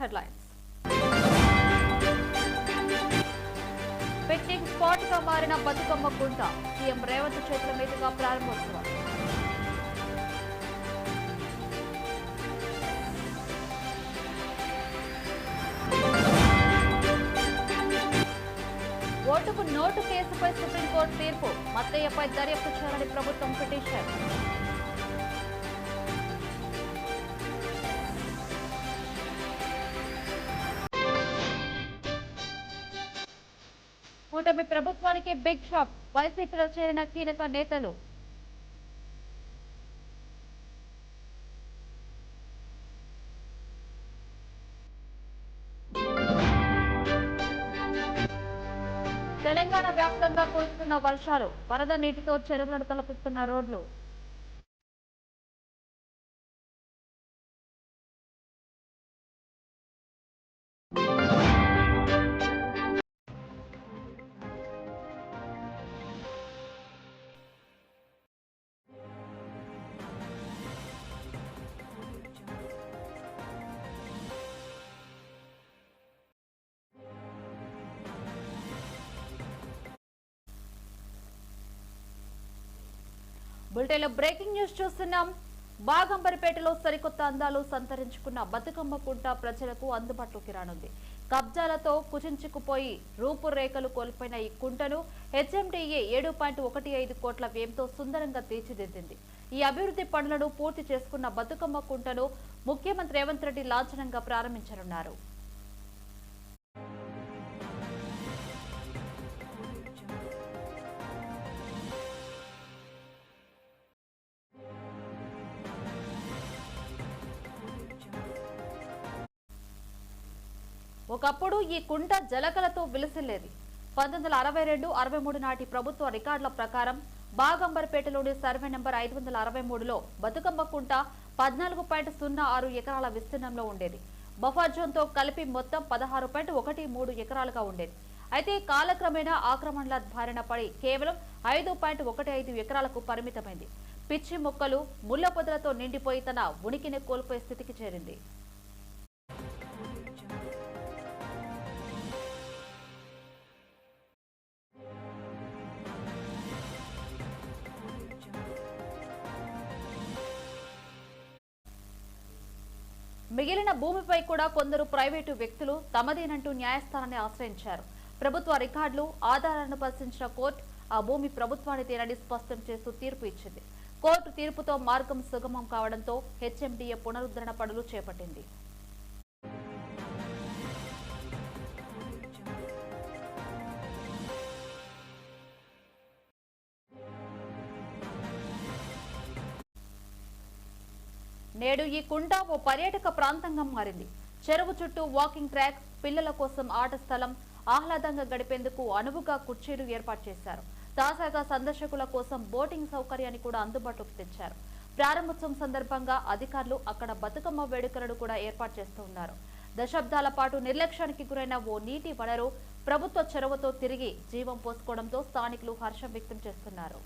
Headlines picnic స్పాట్గా మారిన బతుకమ్మ గుంట. CM Revanth చేతుల మీదుగా ప్రారంభోత్సవం. ఓటుకు నోటు కేసుపై సుప్రీంకోర్టు తీర్పు. మత్తయ్యపై దర్యాప్తు చేయాలని ప్రభుత్వం పిటిషన్. కూటమి ప్రభుత్వానికి బిగ్ షాక్ వైసీపీలో చేరిన కీలక నేతలు. తెలంగాణ వ్యాప్తంగా కురుస్తున్న వర్షాలు. వరద నీటితో చెరువులను తలపిస్తున్న రోడ్లు. బులెటిన్లో బ్రేకింగ్ న్యూస్ చూస్తున్నాం. బాగంబరిపేటలో సరికొత్త అందాలు సంతరించుకున్న బతుకమ్మ కుంట ప్రజలకు అందుబాటులోకి రానుంది. కబ్జాలతో కుచించుకుపోయి రూపురేఖలు కోల్పోయిన ఈ కుంటను హెచ్ఎండిఏ ఏడు పాయింట్ ఒకటి ఐదు కోట్ల వ్యయంతో సుందరంగా తీర్చిదిద్దింది. ఈ అభివృద్ధి పనులను పూర్తి చేసుకున్న బతుకమ్మ కుంటను ముఖ్యమంత్రి రేవంత్ రెడ్డి లాంఛనంగా ప్రారంభించనున్నారు. ఒకప్పుడు ఈ కుంట జలకలతో విలసిల్లేది. పంతొమ్మిది వందల అరవై రెండు అరవై మూడు నాటి ప్రభుత్వ రికార్డుల ప్రకారం బాగంబర్పేటలోని సర్వే నెంబర్ ఐదు వందల అరవై మూడులో బతుకమ్మ కుంట పద్నాలుగు పాయింట్ సున్నా ఆరు ఎకరాల విస్తీర్ణంలో ఉండేది. బఫర్ జోన్తో కలిపి మొత్తం పదహారు పాయింట్ ఒకటి మూడు ఎకరాలుగా ఉండేది. అయితే కాలక్రమేణా ఆక్రమణల బారిన పడి కేవలం ఐదు పాయింట్ ఒకటి ఐదు ఎకరాలకు పరిమితమైంది. పిచ్చి మొక్కలు ముళ్ళ పొదలతో నిండిపోయి తన ఉనికిని కోల్పోయే స్థితికి చేరింది. భూమిపై కూడా కొందరు ప్రైవేటు వ్యక్తులు తమదేనంటూ న్యాయస్థానాన్ని ఆశ్రయించారు. ప్రభుత్వ రికార్డులు ఆధారాలను పరిశీలించిన కోర్టు ఆ భూమి ప్రభుత్వానిదేనని స్పష్టం చేస్తూ తీర్పు ఇచ్చింది. కోర్టు తీర్పుతో మార్గం సుగమం కావడంతో హెచ్ఎండిఏ పునరుద్ధరణ పనులు చేపట్టింది. నేడు ఈ కుంట ఓ పర్యాటక ప్రాంతంగా మారింది. చెరువు చుట్టూ వాకింగ్ ట్రాక్ పిల్లల కోసం ఆట స్థలం ఆహ్లాదంగా గడిపేందుకు అనువుగా కుర్చీలు ఏర్పాటు చేశారు. తాజాగా సందర్శకుల కోసం బోటింగ్ సౌకర్యాన్ని కూడా అందుబాటులోకి తెచ్చారు. ప్రారంభోత్సవం సందర్భంగా అధికారులు అక్కడ బతుకమ్మ వేడుకలను కూడా ఏర్పాటు చేస్తున్నారు దశాబ్దాల పాటు నిర్లక్ష్యానికి గురైన ఓ నీటి వనరు ప్రభుత్వ చెరువుతో తిరిగి జీవం పోసుకోవడంతో స్థానికులు హర్షం వ్యక్తం చేస్తున్నారు.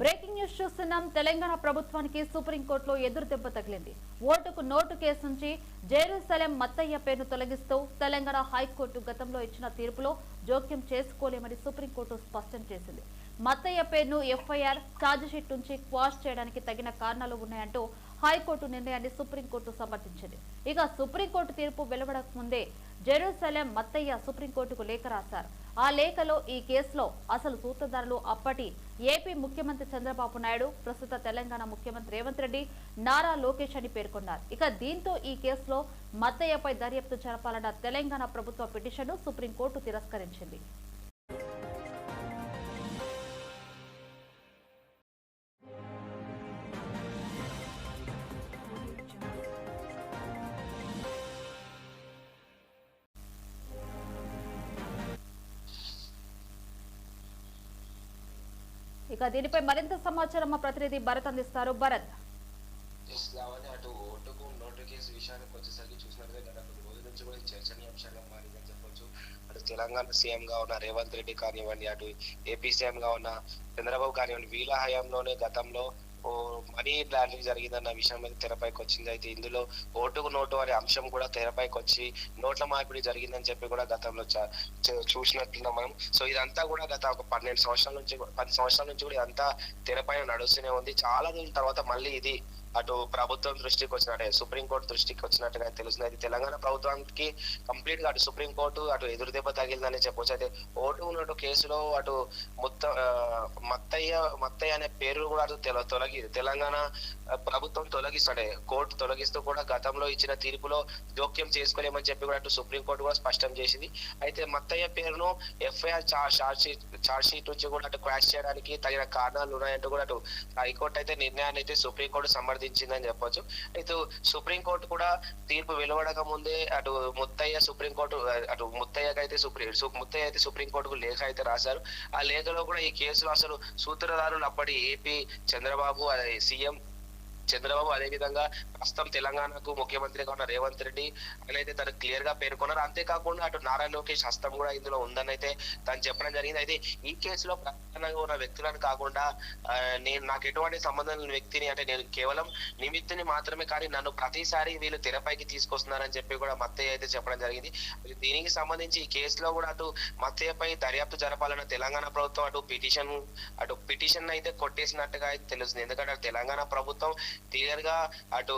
బ్రేకింగ్ న్యూస్ చూస్తున్నాం. తెలంగాణ ప్రభుత్వానికి సుప్రీంకోర్టులో ఎదురు దెబ్బ తగిలింది. ఓటుకు నోటు కేసు నుంచి జెరూసలేం మత్తయ్య పేరును తొలగిస్తూ తెలంగాణ హైకోర్టు గతంలో ఇచ్చిన తీర్పులో జోక్యం చేసుకోలేమని సుప్రీంకోర్టు స్పష్టం చేసింది. మత్తయ్య పేరును ఎఫ్ఐఆర్ ఛార్జిషీట్ నుంచి క్వాష్ చేయడానికి తగిన కారణాలు ఉన్నాయంటూ హైకోర్టు నిర్ణయాన్ని సుప్రీంకోర్టు సమర్థించింది. ఇక సుప్రీంకోర్టు తీర్పు వెలువడక ముందే జెరూసలేం మత్తయ్య సుప్రీంకోర్టుకు లేఖ రాశారు. ఆ లేఖలో ఈ కేసులో అసలు సూత్రధారులు అప్పటి ఏపీ ముఖ్యమంత్రి చంద్రబాబు నాయుడు ప్రస్తుత తెలంగాణ ముఖ్యమంత్రి రేవంత్ రెడ్డి నారా లోకేష్ అని పేర్కొన్నారు. ఇక దీంతో ఈ కేసులో మత్తయ్యపై దర్యాప్తు జరపాలన్న తెలంగాణ ప్రభుత్వ పిటిషన్ను సుప్రీంకోర్టు తిరస్కరించింది. ఇక దీనిపై మరింత సమాచారం మా ప్రతినిధి భరత్ అందిస్తారు. భరత్. అటు ఓటుకు నోటు కేసు విషయానికి వచ్చేసరికి చూసినట్లయితే గత కొన్ని రోజుల నుంచి కూడా చర్చనీయాంశంగా మారిందని చెప్పొచ్చు. అటు తెలంగాణ సీఎం గా ఉన్న రేవంత్ రెడ్డి కానివ్వండి అటు ఏపీ సీఎం గా ఉన్న చంద్రబాబు కానివ్వండి వీళ్ళ హయాంలోనే గతంలో మనీ లాండరింగ్ జరిగిందన్న విషయం అయితే తెరపైకి వచ్చింది. అయితే ఇందులో ఓటుకు నోటు అనే అంశం కూడా తెరపైకి వచ్చి నోట్ల మార్పిడి జరిగిందని చెప్పి కూడా గతంలో చూసినట్లున్నాం మనం. సో ఇదంతా కూడా గత ఒక పన్నెండు సంవత్సరాల నుంచి పది సంవత్సరాల నుంచి కూడా ఇదంతా తెరపైన నడుస్తూనే ఉంది. చాలా రోజుల తర్వాత మళ్ళీ ఇది అటు ప్రభుత్వం దృష్టికి వచ్చినట్టే సుప్రీంకోర్టు దృష్టికి వచ్చినట్టుగా తెలుస్తుంది. అయితే తెలంగాణ ప్రభుత్వానికి కంప్లీట్గా అటు సుప్రీంకోర్టు అటు ఎదురు దెబ్బ తగిలిందని చెప్పొచ్చు. అయితే ఓటు ఉన్నట్టు కేసులో అటు మొత్తం మత్తయ్య మత్తయ్య అనే పేరు కూడా అటు తొలగి తెలంగాణ ప్రభుత్వం తొలగిస్తాడే కోర్టు తొలగిస్తూ కూడా గతంలో ఇచ్చిన తీర్పులో జోక్యం చేసుకోలేమని చెప్పి కూడా అటు సుప్రీంకోర్టు కూడా స్పష్టం చేసింది. అయితే మత్తయ్య పేరును FIR charge sheet charge sheet నుంచి కూడా అటు క్వాష్ చేయడానికి తగిన కారణాలు ఉన్నాయంటూ కూడా అటు హైకోర్టు అయితే నిర్ణయాన్ని అయితే సుప్రీంకోర్టు సమర్థించిందని చెప్పొచ్చు. అయితే సుప్రీంకోర్టు కూడా తీర్పు వెలువడక ముందే అటు ముత్తయ్య సుప్రీంకోర్టు అటు ముత్తయ్యకి అయితే సుప్రీం ముత్తయ్య అయితే సుప్రీంకోర్టుకు లేఖ అయితే రాశారు. ఆ లేఖలో కూడా ఈ కేసులో అసలు సూత్రధారులు అప్పటి ఏపీ చంద్రబాబు అదే సీఎం చంద్రబాబు అదే విధంగా ప్రస్తుతం తెలంగాణకు ముఖ్యమంత్రిగా ఉన్న రేవంత్ రెడ్డి అని అయితే తను క్లియర్గా పేర్కొన్నారు. అంతేకాకుండా అటు నారా లోకేష్ హస్తం కూడా ఇందులో ఉందని అయితే తను చెప్పడం జరిగింది. అయితే ఈ కేసులో ప్రధానంగా ఉన్న వ్యక్తులను కాకుండా నేను నాకు ఎటువంటి సంబంధం లేని వ్యక్తిని అంటే నేను కేవలం నిమిత్తిని మాత్రమే కానీ నన్ను ప్రతిసారి వీళ్ళు తెరపైకి తీసుకొస్తున్నారని చెప్పి కూడా మత్తయ్య అయితే చెప్పడం జరిగింది. దీనికి సంబంధించి ఈ కేసులో కూడా అటు మత్తయ్యపై దర్యాప్తు జరపాలన్న తెలంగాణ ప్రభుత్వం అటు పిటిషన్ అటు పిటిషన్ అయితే కొట్టేసినట్టుగా అయితే తెలుస్తుంది. ఎందుకంటే తెలంగాణ ప్రభుత్వం క్లియర్గా అటు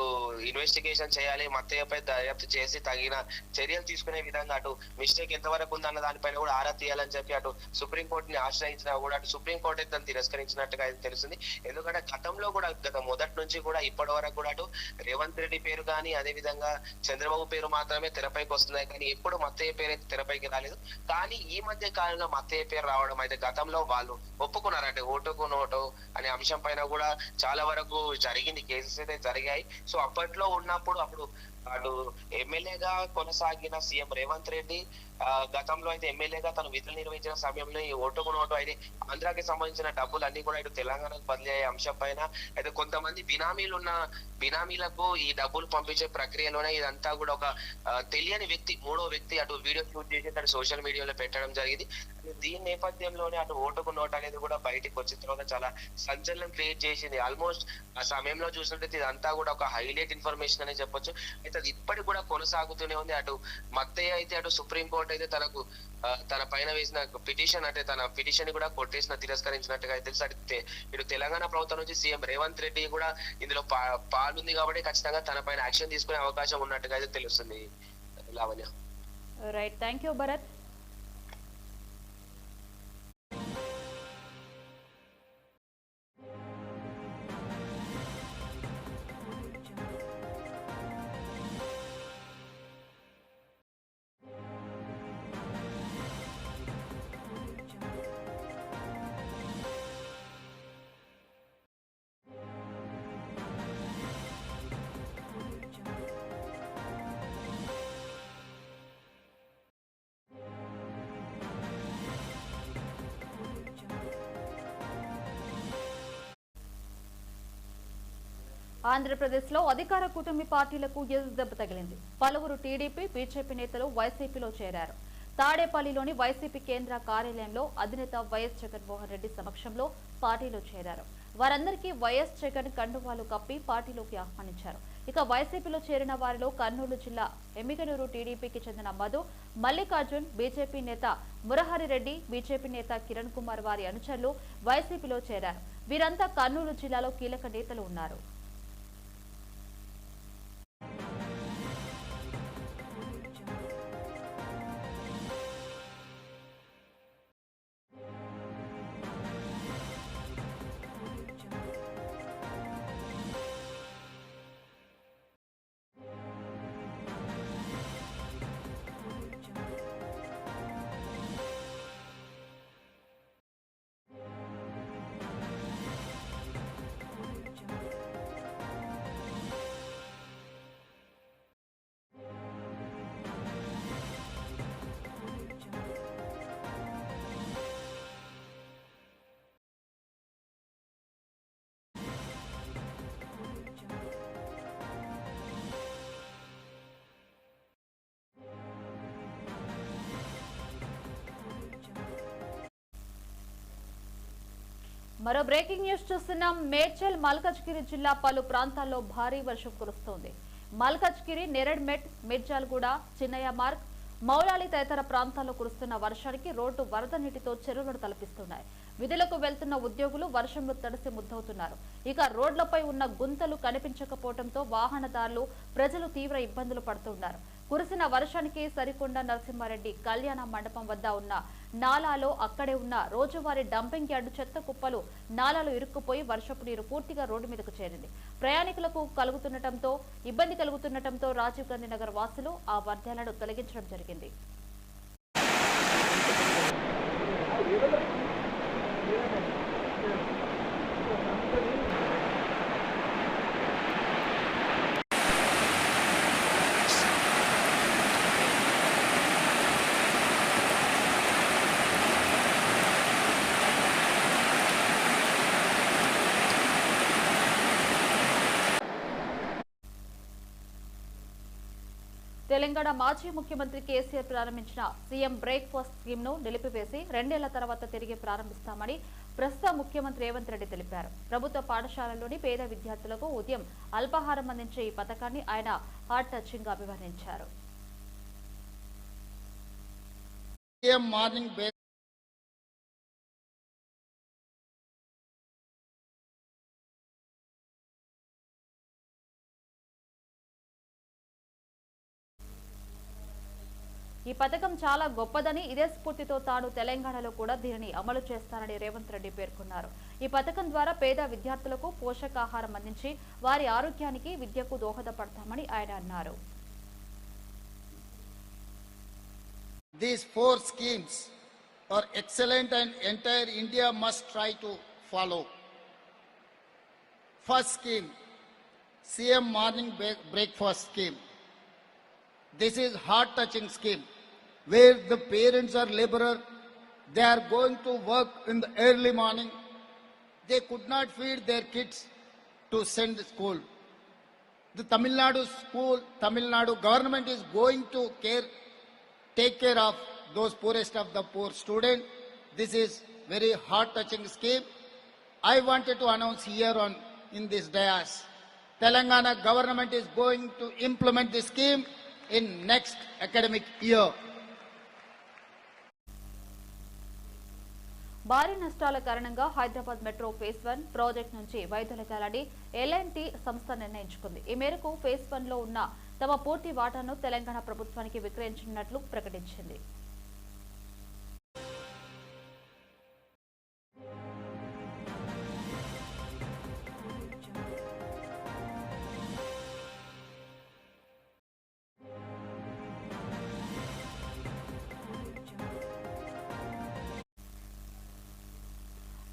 ఇన్వెస్టిగేషన్ చేయాలి మత్తయ్యపై దర్యాప్తు చేసి తగిన చర్యలు తీసుకునే విధంగా అటు మిస్టేక్ ఎంతవరకు ఉందన్న దానిపైన కూడా ఆరా తీయాలని చెప్పి అటు సుప్రీంకోర్టుని ఆశ్రయించినా కూడా అటు సుప్రీం కోర్టు అయితే దాన్ని తిరస్కరించినట్టుగా అయితే తెలుస్తుంది. ఎందుకంటే గతంలో కూడా గత మొదటి నుంచి కూడా ఇప్పటి వరకు కూడా అటు రేవంత్ రెడ్డి పేరు కానీ అదే విధంగా చంద్రబాబు పేరు మాత్రమే తెరపైకి వస్తున్నాయి కానీ ఎప్పుడు మత్తయ్య పేరు అయితే తెరపైకి రాలేదు. కానీ ఈ మధ్య కాలంలో మత్తయ్య పేరు రావడం అయితే గతంలో వాళ్ళు ఒప్పుకున్నారు అంటే ఓటుకు నోటు అనే అంశం పైన కూడా చాలా వరకు జరిగింది. కేసెస్ అయితే జరిగాయి. సో అప్పట్లో ఉన్నప్పుడు అప్పుడు అటు ఎమ్మెల్యేగా కొనసాగిన సీఎం రేవంత్ రెడ్డి గతంలో అయితే ఎమ్మెల్యేగా తను విధులు నిర్వహించిన సమయంలో ఈ ఓటుకు నోటు అయితే ఆంధ్రాకి సంబంధించిన డబ్బులు అన్ని కూడా ఇటు తెలంగాణకు బదిలీ అయ్యే అంశం పైన అయితే కొంతమంది బినామీలు ఉన్న బినామీలకు ఈ డబ్బులు పంపించే ప్రక్రియలోనే ఇదంతా కూడా ఒక తెలియని వ్యక్తి మూడో వ్యక్తి అటు వీడియో షూట్ చేసి అటు సోషల్ మీడియాలో పెట్టడం జరిగింది. దీని నేపథ్యంలోనే అటు ఓటుకు నోట్ అనేది కూడా బయటకు వచ్చిన తర్వాత చాలా సంచలనం క్రియేట్ చేసింది. ఆల్మోస్ట్ ఆ సమయంలో చూసినట్లయితే ఇదంతా కూడా ఒక హైలైట్ ఇన్ఫర్మేషన్ అనే చెప్పొచ్చు. అయితే అది ఇప్పటికి కూడా కొనసాగుతూనే ఉంది. అటు మత్తయ్య అయితే అటు సుప్రీం కోర్ట్ అయితే తనకు తన పైన వేసిన పిటిషన్ అంటే తన పిటిషన్ కూడా కొట్టేసిన తిరస్కరించినట్టుగా అయితే తెలుసు అడిగితే ఇటు తెలంగాణ ప్రభుత్వం నుంచి సీఎం రేవంత్ రెడ్డి కూడా ఇందులో పాలుంది కాబట్టి ఖచ్చితంగా తన పైన యాక్షన్ తీసుకునే అవకాశం ఉన్నట్టుగా అయితే తెలుస్తుంది. Lavanya. Right thank you Bharath ఆంధ్రప్రదేశ్లో అధికార కూటమి పార్టీలకు ఎదురుదెబ్బ తగిలింది. పలువురు టీడీపీ బీజేపీ నేతలు వైసీపీలో చేరారు. తాడేపల్లిలోని వైసీపీ కేంద్ర కార్యాలయంలో అధినేత వైఎస్ జగన్మోహన్ రెడ్డి సమక్షంలో పార్టీలో చేరారు. వారందరికీ వైఎస్ జగన్ కండువాలు కప్పి పార్టీలోకి ఆహ్వానించారు. ఇక వైసీపీలో చేరిన వారిలో కర్నూలు జిల్లా ఎమ్మిగనూరు టీడీపీకి చెందిన మధు మల్లికార్జున్ బీజేపీ నేత మురహరి రెడ్డి బీజేపీ నేత కిరణ్ కుమార్ వారి అనుచరులు వైసీపీలో చేరారు. వీరంతా కర్నూలు జిల్లాలో కీలక నేతలు ఉన్నారు. మరో బ్రేకింగ్ న్యూస్ చూస్తున్నాం. మేడ్చల్ మల్కజ్గిరి జిల్లా పలు ప్రాంతాల్లో భారీ వర్షం కురుస్తోంది. మల్కజ్గిరి నెరడ్మెట్ మిర్జాల్గూడ చిన్నయ్య మార్గ్ మౌలాలి తదితర ప్రాంతాల్లో కురుస్తున్న వర్షానికి రోడ్డు వరద నీటితో చెరువులను తలపిస్తున్నాయి. విధులకు వెళ్తున్న ఉద్యోగులు వర్షంలో తడిసి ముద్దవుతున్నారు. ఇక రోడ్లపై ఉన్న గుంతలు కనిపించకపోవడంతో వాహనదారులు ప్రజలు తీవ్ర ఇబ్బందులు పడుతున్నారు. కురిసిన వర్షానికి సరికొండ నరసింహారెడ్డి కళ్యాణ మండపం వద్ద ఉన్న నాలాలో అక్కడే ఉన్న రోజువారీ డంపింగ్ యార్డు చెత్త కుప్పలు నాలాలో ఇరుక్కుపోయి వర్షపు నీరు పూర్తిగా రోడ్డు మీదకు చేరింది. ప్రయాణికులకు కలుగుతుండటంతో ఇబ్బంది కలుగుతుండటంతో రాజీవ్ గాంధీ నగర్ వాసులు ఆ వర్ధాలను తొలగించడం జరిగింది. తెలంగాణ మాజీ ముఖ్యమంత్రి కేసీఆర్ ప్రారంభించిన సీఎం బ్రేక్ఫాస్ట్ స్కీమ్ను నిలిపివేసి రెండేళ్ళ తర్వాత తిరిగి ప్రారంభిస్తామని ప్రస్తుత ముఖ్యమంత్రి రేవంత్ రెడ్డి తెలిపారు. ప్రభుత్వ పాఠశాలల్లోని పేద విద్యార్థులకు ఉదయం అల్పాహారం అందించే ఈ పథకాన్ని ఆయన హార్ట్ టచింగ్గా అభివర్ణించారు పథకం చాలా గొప్పదని ఇదే స్ఫూర్తితో తాను తెలంగాణలో కూడా దీనిని అమలు చేస్తానని రేవంత్ రెడ్డి పేర్కొన్నారు ఈ పథకం ద్వారా పేద విద్యార్థులకు పోషకాహారం అందించి వారి ఆరోగ్యానికి విద్యకు దోహదపడతామని ఆయన అన్నారు These four schemes are excellent and entire India must try to follow. First scheme, CM morning breakfast scheme. This is heart touching scheme where the parents are laborer. They are going to work in the early morning. They could not feed their kids to send to school. The Tamil Nadu school, Tamil Nadu government is going to care, take care of those poorest of the poor student. This is very heart touching scheme. I wanted to announce here on in this dais. Telangana government is going to implement this scheme in next academic year. భారీ నష్టాల కారణంగా Hyderabad metro phase one project నుంచి వైదొలగాలని L&T సంస్థ నిర్ణయించుకుంది. ఈ మేరకు phase వన్లో ఉన్న తమ పూర్తి వాటాను తెలంగాణ ప్రభుత్వానికి విక్రయించనున్నట్లు ప్రకటించింది.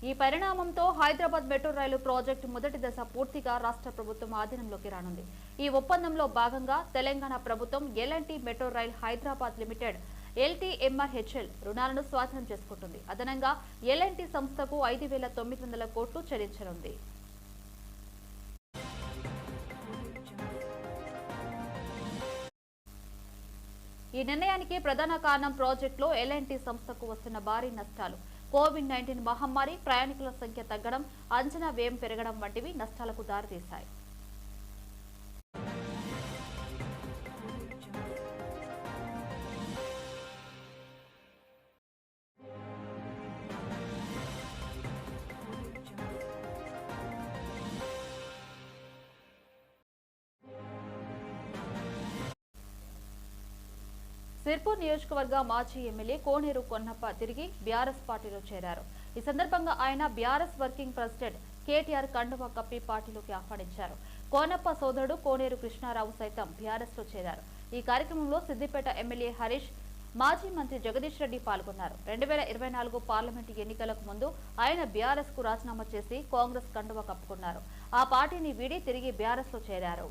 ఈ పరిణామంతో హైదరాబాద్ మెట్రో రైలు ప్రాజెక్టు మొదటి దశ పూర్తిగా రాష్ట్ర ప్రభుత్వం ఆధీనంలోకి రానుంది. ఈ ఒప్పందంలో భాగంగా తెలంగాణ ప్రభుత్వం LNT metro rail Hyderabad limited LTMRHL రుణాలను స్వాధీనం చేసుకుంటుంది. అదనంగా ఎల్ఎన్టీ సంస్థకు ఐదు వేల తొమ్మిది వందల కోట్లు చెల్లించనుంది. ఈ నిర్ణయానికి ప్రధాన కారణం ప్రాజెక్టులో ఎల్ఎన్టీ సంస్థకు వస్తున్న భారీ నష్టాలు. కోవిడ్ నైన్టీన్ మహమ్మారి ప్రయాణికుల సంఖ్య తగ్గడం అంచనా వ్యయం పెరగడం వంటివి నష్టాలకు దారితీశాయి. సిర్పూర్ నియోజకవర్గ మాజీ ఎమ్మెల్యే కోనేరు కొన్నప్ప తిరిగి బీఆర్ఎస్ పార్టీలో చేరారు. ఈ సందర్భంగా ఆయన బీఆర్ఎస్ వర్కింగ్ ప్రెసిడెంట్ కేటీఆర్ కండువా కప్పి పార్టీలోకి ఆహ్వానించారు. కోనప్ప సోదరుడు కోనేరు కృష్ణారావు సైతం బీఆర్ఎస్లో చేరారు. ఈ కార్యక్రమంలో సిద్దిపేట ఎమ్మెల్యే హరీష్ మాజీ మంత్రి జగదీష్ రెడ్డి పాల్గొన్నారు. రెండు వేల ఇరవై నాలుగు పార్లమెంటు ఎన్నికలకు ముందు ఆయన బీఆర్ఎస్కు రాజీనామా చేసి కాంగ్రెస్ కండువా కప్పుకున్నారు. ఆ పార్టీని వీడి తిరిగి బీఆర్ఎస్లో చేరారు.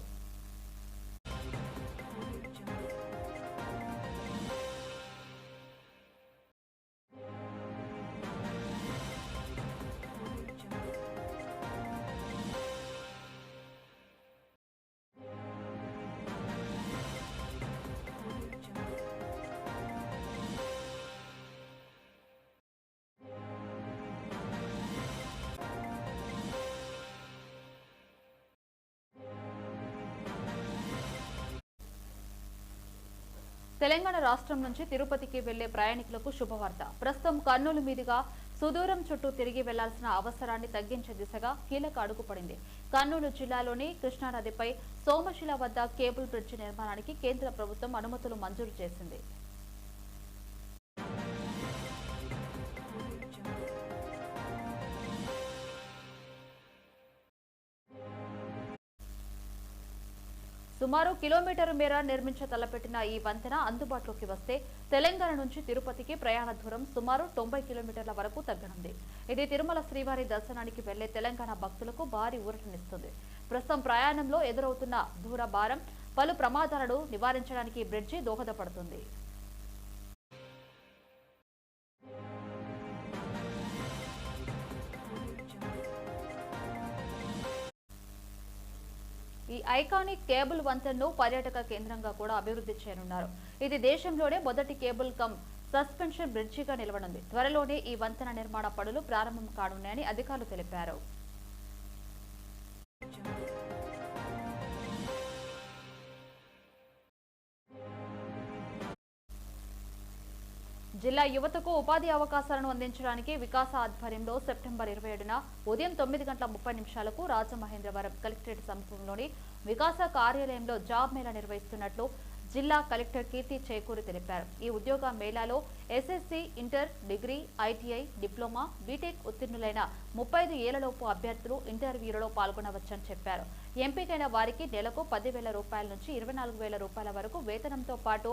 తెలంగాణ రాష్ట్రం నుంచి తిరుపతికి వెళ్ళే ప్రయాణికులకు శుభవార్త. ప్రస్తుతం కర్నూలు మీదుగా సుదూరం చుట్టూ తిరిగి వెళ్ళాల్సిన అవసరాన్ని తగ్గించే దిశగా కీలక అడుగు పడింది. కర్నూలు జిల్లాలోని కృష్ణానదిపై సోమశిల వద్ద కేబుల్ బ్రిడ్జి నిర్మాణానికి కేంద్ర ప్రభుత్వం అనుమతులు మంజూరు చేసింది. సుమారు కిలోమీటర్ మేర నిర్మించ తలపెట్టిన ఈ వంతెన అందుబాటులోకి వస్తే తెలంగాణ నుంచి తిరుపతికి ప్రయాణ దూరం సుమారు తొంభై కిలోమీటర్ల వరకు తగ్గనుంది. ఇది తిరుమల శ్రీవారి దర్శనానికి వెళ్ళే తెలంగాణ భక్తులకు భారీ ఊరటనిస్తుంది. ప్రస్తుతం ప్రయాణంలో ఎదురవుతున్న దూర భారం పలు ప్రమాదాలను నివారించడానికి ఈ బ్రిడ్జి దోహదపడుతుంది. ఐకానిక్ కేబుల్ వంతెనను పర్యాటక కేంద్రంగా కూడా అభివృద్ధి చేయనున్నారు. ఇది దేశంలోనే మొదటి కేబుల్ కమ్ సస్పెన్షన్ బ్రిడ్జిగా నిలవనుంది. త్వరలోనే ఈ వంతెన నిర్మాణ పనులు ప్రారంభం కానున్నాయని అధికారులు తెలిపారు. జిల్లా యువతకు ఉపాధి అవకాశాలను అందించడానికి వికాస ఆధ్వర్యంలో సెప్టెంబర్ ఇరవై ఏడున ఉదయం తొమ్మిది గంటల ముప్పై నిమిషాలకు రాజమహేంద్రవరం కలెక్టరేట్ సమీపంలోని వికాస కార్యాలయంలో జాబ్ మేళా నిర్వహిస్తున్నట్లు జిల్లా కలెక్టర్ కీర్తి చేకూరి తెలిపారు. ఈ ఉద్యోగ మేళాలో SSC inter degree ITI diploma BTech ఉత్తీర్ణులైన ముప్పై ఐదు ఏళ్ళలోపు అభ్యర్థులు ఇంటర్వ్యూలలో పాల్గొనవచ్చని చెప్పారు. ఎంపికైన వారికి నెలకు పదివేల రూపాయల నుంచి ఇరవై నాలుగు వేల రూపాయల వరకు వేతనంతో పాటు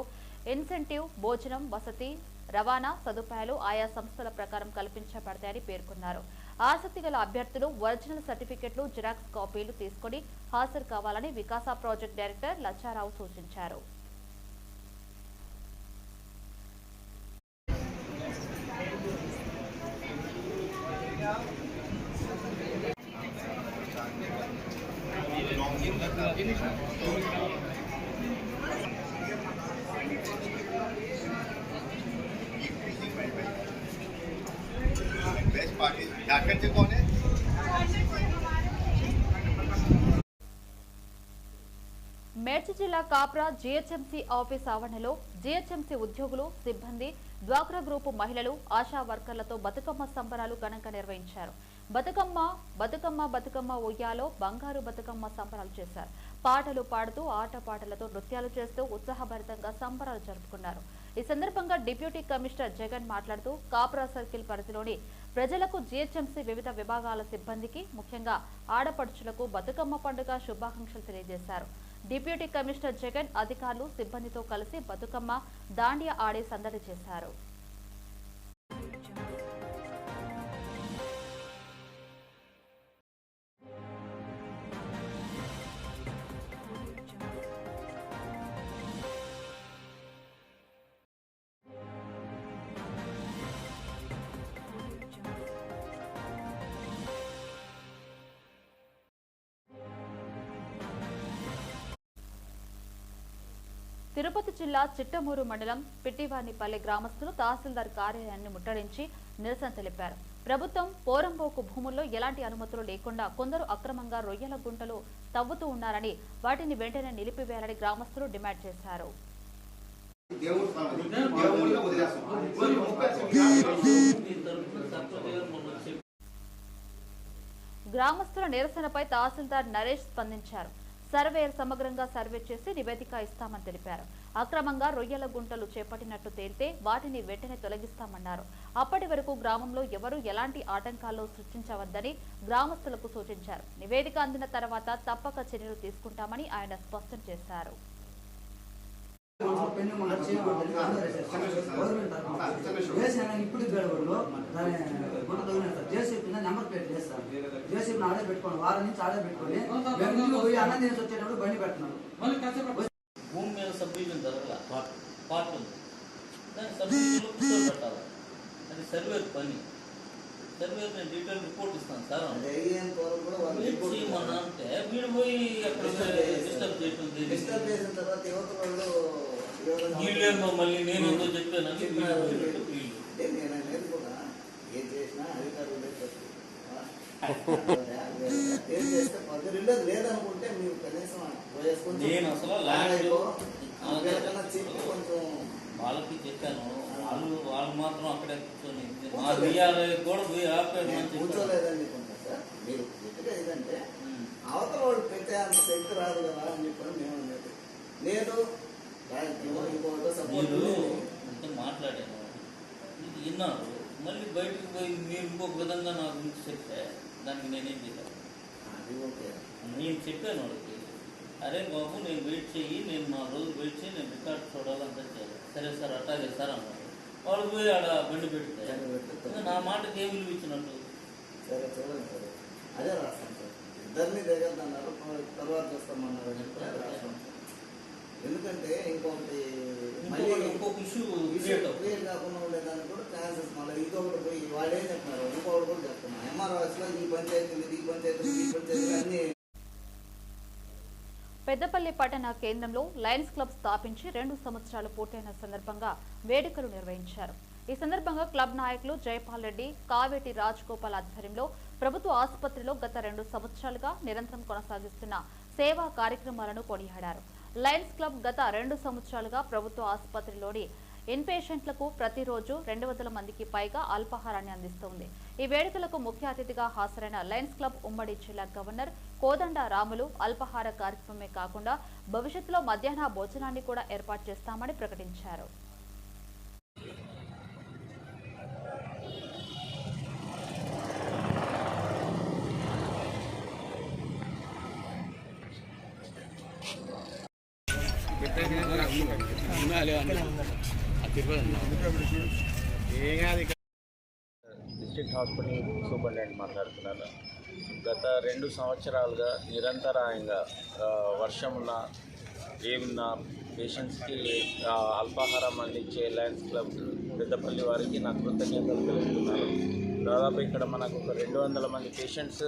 ఇన్సెంటివ్ భోజనం వసతి రవాణా సదుపాయాలు ఆయా సంస్థల ప్రకారం కల్పించబడతాయని పేర్కొన్నారు ఆసక్తి గల అభ్యర్థులు ఒరిజినల్ సర్టిఫికెట్లు జిరాక్స్ కాపీలు తీసుకుని హాజరు కావాలని వికాస ప్రాజెక్ట్ డైరెక్టర్ లచ్చారావు సూచించారు Thank you. Kapra GHMC office ఆవరణలో జీహెచ్ఎంసీ ఉద్యోగులు సిబ్బంది డ్వాక్రా గ్రూపు మహిళలు ఆశా వర్కర్లతో బతుకమ్మ సంబరాలు ఘనంగా నిర్వహించారు. బతుకమ్మ బతుకమ్మ బతుకమ్మ ఉయ్యాలో బంగారు బతుకమ్మ సంబరాలు చేశారు. పాటలు పాడుతూ ఆటపాటలతో నృత్యాలు చేస్తూ ఉత్సాహభరితంగా సంబరాలు జరుపుకున్నారు. ఈ సందర్భంగా డిప్యూటీ కమిషనర్ జగన్ మాట్లాడుతూ కాప్రా సర్కిల్ పరిధిలోని ప్రజలకు జీహెచ్ఎంసీ వివిధ విభాగాల సిబ్బందికి ముఖ్యంగా ఆడపడుచులకు బతుకమ్మ పండుగ శుభాకాంక్షలు తెలియజేశారు. డిప్యూటీ కమిషనర్ జగన్ అధికారులు సిబ్బందితో కలిసి బతుకమ్మ దాండియా ఆడే సందడి చేశారు. తిరుపతి జిల్లా చిట్టమూరు మండలం పిట్టివానిపల్లి గ్రామస్తులు తహసీల్దార్ కార్యాలయాన్ని ముట్టడించి నిరసన తెలిపారు. ప్రభుత్వం పోరంబోకు భూముల్లో ఎలాంటి అనుమతులు లేకుండా కొందరు అక్రమంగా రొయ్యల గుంటలు తవ్వుతూ ఉన్నారని వాటిని వెంటనే నిలిపివేయాలని గ్రామస్తులు డిమాండ్ చేశారు. గ్రామస్తుల నిరసనపై తహసీల్దార్ నరేష్ స్పందించారు. సర్వేయర్ సమగ్రంగా సర్వే చేసి నివేదిక ఇస్తామని తెలిపారు. అక్రమంగా రొయ్యల గుంటలు చేపట్టినట్టు తేలితే వాటిని వెంటనే తొలగిస్తామన్నారు. అప్పటి వరకు గ్రామంలో ఎవరూ ఎలాంటి ఆటంకాలు సృష్టించవద్దని గ్రామస్తులకు సూచించారు. నివేదిక అందిన తర్వాత తప్పక చర్యలు తీసుకుంటామని ఆయన స్పష్టం చేశారు పెన్ను మన చేయకూడదు వేసాను ఇప్పుడు గడవడంలో దాని గుంట తగిన సార్ జేసీపీ నెంబర్ ప్లేట్ లేదు సార్ జేసీపీ ఆడే పెట్టుకోండి వారం నుంచి ఆడే పెట్టుకొని బెంగళూరు పోయి అన్నం తినేసి వచ్చేటప్పుడు బండి పెడుతున్నాడు భూమి మీద సబ్డివిజన్ జరగల పార్ట్ ఉంది దాని సబ్ డివిజన్లో కూర్చోబెట్టాలి అది సర్వేర్ పని సర్వేర్ నేను డీటెయిల్ రిపోర్ట్ ఇస్తాను సార్ అంటే వీడు పోయి అక్కడ డిస్టర్బ్ చేయటం డిస్టర్బ్ చేసిన తర్వాత యువత వాళ్ళు మళ్ళీ నేను ఏదో అంటే నేను అనేది కూడా ఏం చేసినా అధికారులు ఏం చేస్తే పది రెండోది లేదనుకుంటే మీరు కనీసం నేను అసలు కొంచెం వాళ్ళకి చెప్పాను వాళ్ళు వాళ్ళు మాత్రం అక్కడే కూర్చొని మా బియ్యాలు కూడా పోయి ఆపారు. కూర్చోలేదని సార్. మీరు గట్టిగా ఏదంటే. అవతల వాళ్ళు పెట్టే అంత శక్తి రాదు కదా అని చెప్పని మేము అనేది. సపోర్ట్ మీరు అంతా మాట్లాడాను ఇది విన్నారు. మళ్ళీ బయటకు పోయి మీరు ఇంకొక విధంగా నా గురించి చెప్తే దానికి నేనేం చేశాను నేను చెప్పాను వాళ్ళకి అరే బాబు నేను వెయిట్ చెయ్యి నేను నా రోజు వెయిట్ చేయి నేను రికార్డ్ చూడాలంతా చేయాలి. సరే సార్ అట్టాగే సార్ అన్నారు. వాళ్ళు పోయి ఆడ బండి పెడితే నా మాటకి ఏం విలువ ఇచ్చినట్టు? సరే చూడండి సరే. అదే రాస్తాం సార్. ఇద్దరిని దిగద్దన్నారు తర్వాత చూస్తామన్నారు అని చెప్పి రాస్తాం సార్ ఎందుకంటే ఇంకొకటి మళ్ళీ ఇంకొక ఇష్యూ క్లియర్ కాకుండా ఉండేదానికి కూడా ఛాన్సెస్ మళ్ళీ ఇంకొకటి పోయి వాళ్ళు చెప్తున్నారు. ఇంకొకటి కూడా చెప్తున్నారు ఎంఆర్ఓఎస్లో ఈ పంచాయతీ ఈ పంచాయతీ ఈ పంచాయతీ అన్ని పెద్దపల్లి పట్టణ కేంద్రంలో లయన్స్ క్లబ్ స్థాపించి రెండు సంవత్సరాలు పూర్తయిన సందర్భంగా వేడుకలు నిర్వహించారు. ఈ సందర్భంగా క్లబ్ నాయకులు జయపాల్ రెడ్డి కావేటి రాజ్ గోపాల్ ఆధ్వర్యంలో ప్రభుత్వ ఆసుపత్రిలో గత రెండు సంవత్సరాలుగా నిరంతరం కొనసాగిస్తున్న సేవా కార్యక్రమాలను కొనియాడారు. లయన్స్ క్లబ్ గత రెండు సంవత్సరాలుగా ప్రభుత్వ ఆసుపత్రిలోని ఇన్పేషెంట్లకు ప్రతిరోజు రెండు వందల మందికి పైగా అల్పాహారాన్ని అందిస్తోంది. ఈ వేడుకలకు ముఖ్య అతిథిగా హాజరైన లయన్స్ క్లబ్ ఉమ్మడి జిల్లా గవర్నర్ కోదండ రాములు అల్పాహార కార్యక్రమమే కాకుండా భవిష్యత్తులో మధ్యాహ్న భోజనాన్ని కూడా ఏర్పాటు చేస్తామని ప్రకటించారు. హాస్పిటల్ సూపరింటెండెంట్ మాట్లాడుతున్నాను గత రెండు సంవత్సరాలుగా నిరంతరాయంగా వర్షం ఉన్న ఏమున్నా పేషెంట్స్కి అల్పాహారం అందించే లయన్స్ క్లబ్ పెద్దపల్లి వారికి నా కృతజ్ఞతలు తెలుపుతున్నాను. దాదాపు ఇక్కడ మనకు ఒక రెండు వందల మంది పేషెంట్స్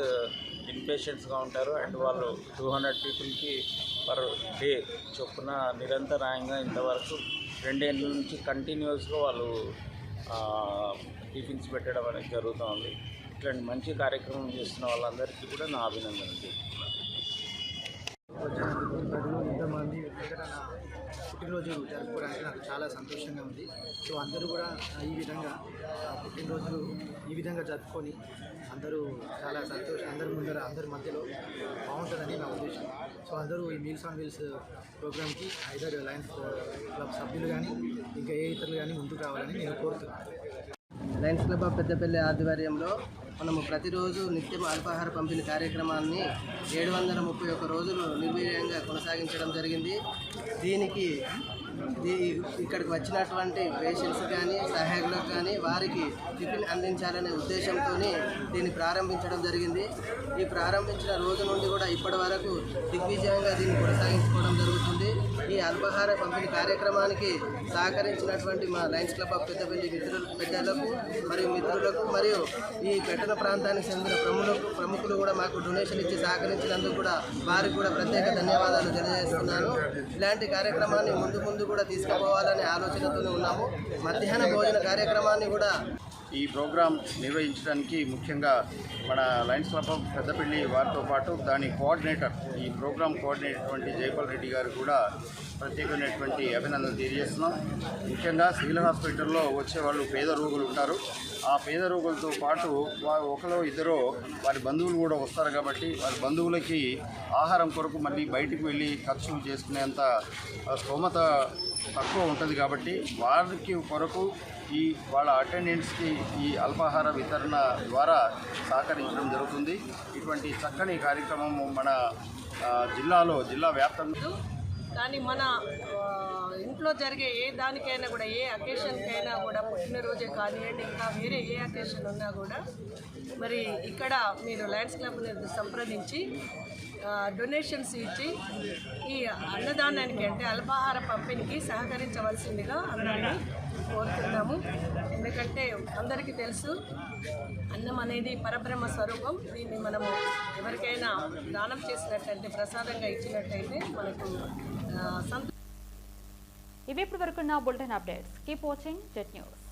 ఇన్ పేషెంట్స్గా ఉంటారు. అండ్ వాళ్ళు టూ హండ్రెడ్ పీపుల్కి పర్ డే చొప్పున నిరంతరాయంగా ఇంతవరకు రెండేళ్ళ నుంచి కంటిన్యూస్గా వాళ్ళు టిఫిన్స్ పెట్టడం అనేది జరుగుతోంది. ఇట్లాంటి మంచి కార్యక్రమం చేస్తున్న వాళ్ళందరికీ కూడా నా అభినందనలు చెప్తున్నాను. ఇంతమంది దగ్గర పుట్టినరోజు జరుపుకోవడానికి నాకు చాలా సంతోషంగా ఉంది సో అందరూ కూడా ఈ విధంగా పుట్టినరోజు పుట్టినరోజులు ఈ విధంగా జరుపుకొని అందరూ చాలా సంతోషం అందరి ముందర అందరి మధ్యలో బాగుంటుందని నా ఉద్దేశం సో అందరూ ఈ మీల్స్ ఆన్ వీల్స్ ప్రోగ్రామ్కి ఐదర్ లయన్స్ క్లబ్ సభ్యులు కానీ ఇంకా ఏ ఇతరులు కానీ ముందుకు రావాలని నేను కోరుతున్నాను లయన్స్ క్లబ్ ఆఫ్ పెద్దపల్లి ఆధ్వర్యంలో మనము ప్రతిరోజు నిత్యం అల్పాహార పంపిణీ కార్యక్రమాన్ని ఏడు వందల ముప్పై ఒక్క రోజులు నిర్వీర్యంగా కొనసాగించడం జరిగింది. దీనికి దీ- ఇక్కడికి వచ్చినటువంటి పేషెంట్స్ కానీ సహాయకులకు కానీ వారికి టిఫిన్ అందించాలనే ఉద్దేశంతో దీన్ని ప్రారంభించడం జరిగింది. ఈ ప్రారంభించిన రోజు నుండి కూడా ఇప్పటి వరకు దిగ్విజయంగా దీన్ని కొనసాగించుకోవడం జరుగుతుంది. ఈ అల్పాహార పంపిణీ కార్యక్రమానికి సహకరించినటువంటి మా లయన్స్ క్లబ్ ఆఫ్ పెద్దపల్లి మిత్రులు పెద్దలకు మరియు మిత్రులకు మరియు ఈ పెట్టన ప్రాంతానికి చెందిన ప్రముఖులకు ప్రముఖులు కూడా మాకు డొనేషన్ ఇచ్చి సహకరించినందుకు కూడా వారికి కూడా ప్రత్యేక ధన్యవాదాలు తెలియజేస్తున్నాను. ఇలాంటి కార్యక్రమాన్ని ముందు ముందు కూడా తీసుకుపోవాలనే ఆలోచనతోనే ఉన్నాము. మధ్యాహ్న భోజన కార్యక్రమాన్ని కూడా ఈ ప్రోగ్రాం నిర్వహించడానికి ముఖ్యంగా మన లయన్స్ క్లబ్ ఆఫ్ పెద్దపల్లి వారితో పాటు దాని కోఆర్డినేటర్ ఈ ప్రోగ్రాం కోఆర్డినేటటువంటి జైపాల్ రెడ్డి గారు కూడా ప్రత్యేకమైనటువంటి అభినందనలు తెలియజేస్తున్నాం. ముఖ్యంగా సివిల్ హాస్పిటల్లో వచ్చే వాళ్ళు పేద రోగులు ఉంటారు. ఆ పేద రోగులతో పాటు వారు ఒకరో ఇద్దరో వారి బంధువులు కూడా వస్తారు కాబట్టి వారి బంధువులకి ఆహారం కొరకు మళ్ళీ బయటికి వెళ్ళి ఖర్చులు చేసుకునేంత స్తోమత తక్కువ ఉంటుంది కాబట్టి వారికి కొరకు ఈ వాళ్ళ అటెండెంట్స్కి ఈ అల్పాహార వితరణ ద్వారా సహకరించడం జరుగుతుంది. ఇటువంటి చక్కని కార్యక్రమం మన జిల్లాలో జిల్లా వ్యాప్తంగా కానీ మన ఇంట్లో జరిగే ఏ దానికైనా కూడా ఏ అకేషన్కైనా కూడా పుట్టినరోజే కానివ్వండి ఇంకా వేరే ఏ అకేషన్ ఉన్నా కూడా మరి ఇక్కడ మీరు లయన్స్ క్లబ్ని సంప్రదించి డొనేషన్స్ ఇచ్చి ఈ అన్నదానానికి అంటే అల్పాహార పంపిణీకి సహకరించవలసిందిగా అందరినీ కోరుతున్నాము ఎందుకంటే అందరికీ తెలుసు అన్నం అనేది పరబ్రహ్మ స్వరూపం. దీన్ని మనము ఎవరికైనా దానం చేసినట్టయితే ప్రసాదంగా ఇచ్చినట్టయితే మనకు సంత ఇవి ఇప్పటి వరకు నా bulletin updates. Keep watching Jet News